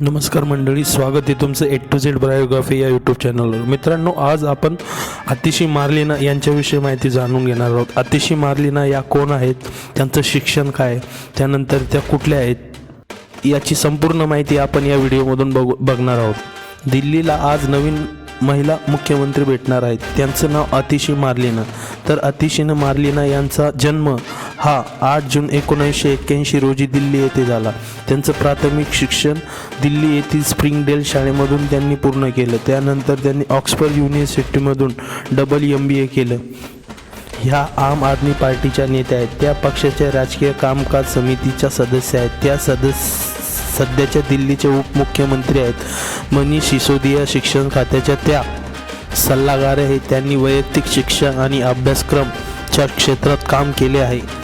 नमस्कार मंडळी स्वागत आहे तुमचं एट टू झेड बायोग्राफी या यूट्यूब चॅनलवर मित्रांनो आज आपण अतिशी मार्लिना यांच्याविषयी माहिती जाणून घेणार आहोत. अतिशी मार्लिना या कोण आहेत? त्यांचं शिक्षण काय त्यानंतर त्या कुठल्या आहेत? याची संपूर्ण माहिती आपण या व्हिडिओमधून बघू बघणार आहोत. दिल्लीला आज नवीन महिला मुख्यमंत्री भेटणार आहेत. त्यांचं नाव अतिशी मार्लिना. तर अतिशीनं मार्लिना यांचा जन्म हा आठ जून एकोणीसशे एक्क्याऐंशी रोजी दिल्ली येथे झाला. त्यांचं प्राथमिक शिक्षण दिल्ली येथील स्प्रिंगडेल शाळेमधून त्यांनी पूर्ण केलं. त्यानंतर त्यांनी ऑक्सफर्ड युनिव्हर्सिटीमधून डबल एम बी ए केलं. ह्या आम आदमी पार्टीच्या नेत्या आहेत. त्या पक्षाच्या राजकीय कामकाज समितीच्या सदस्य आहेत. त्या सदस्य सध्याच्या दिल्लीचे उपमुख्यमंत्री आहेत. मनीष सिसोदिया शिक्षण खात्याच्या त्या सल्लागार आहेत. त्यांनी वैयक्तिक शिक्षण आणि अभ्यासक्रमच्या क्षेत्रात काम केले आहे.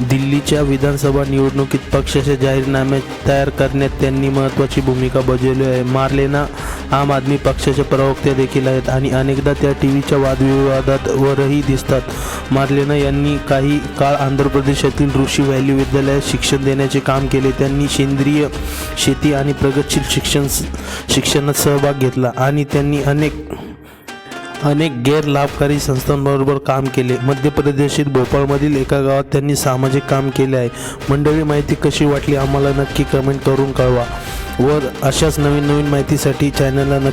दिल्लीच्या विधानसभा निवडणुकीत पक्षाचे जाहीरनामे तयार करण्यात त्यांनी महत्त्वाची भूमिका बजावली आहे. मार्लेना आम आदमी पक्षाचे प्रवक्ते देखील आहेत आणि अनेकदा त्या टी व्हीच्या वादविवादात वरही दिसतात. मार्लेना यांनी काही काळ आंध्र प्रदेशातील ऋषी व्हॅली विद्यालयात शिक्षण देण्याचे काम केले. त्यांनी सेंद्रिय शेती आणि प्रगतशील शिक्षण शिक्षणात सहभाग घेतला आणि त्यांनी अनेक अनेक गैर लाभकारी संस्थांबरोबर काम केले. मध्य प्रदेशातील भोपाळमधील एका गावात त्यांनी सामाजिक काम केले आहे. मंडळी माहिती कशी वाटली? आम्हाला नक्की कमेंट करून कळवा. वर अशाच नवीन नवीन माहितीसाठी चॅनलला नक्की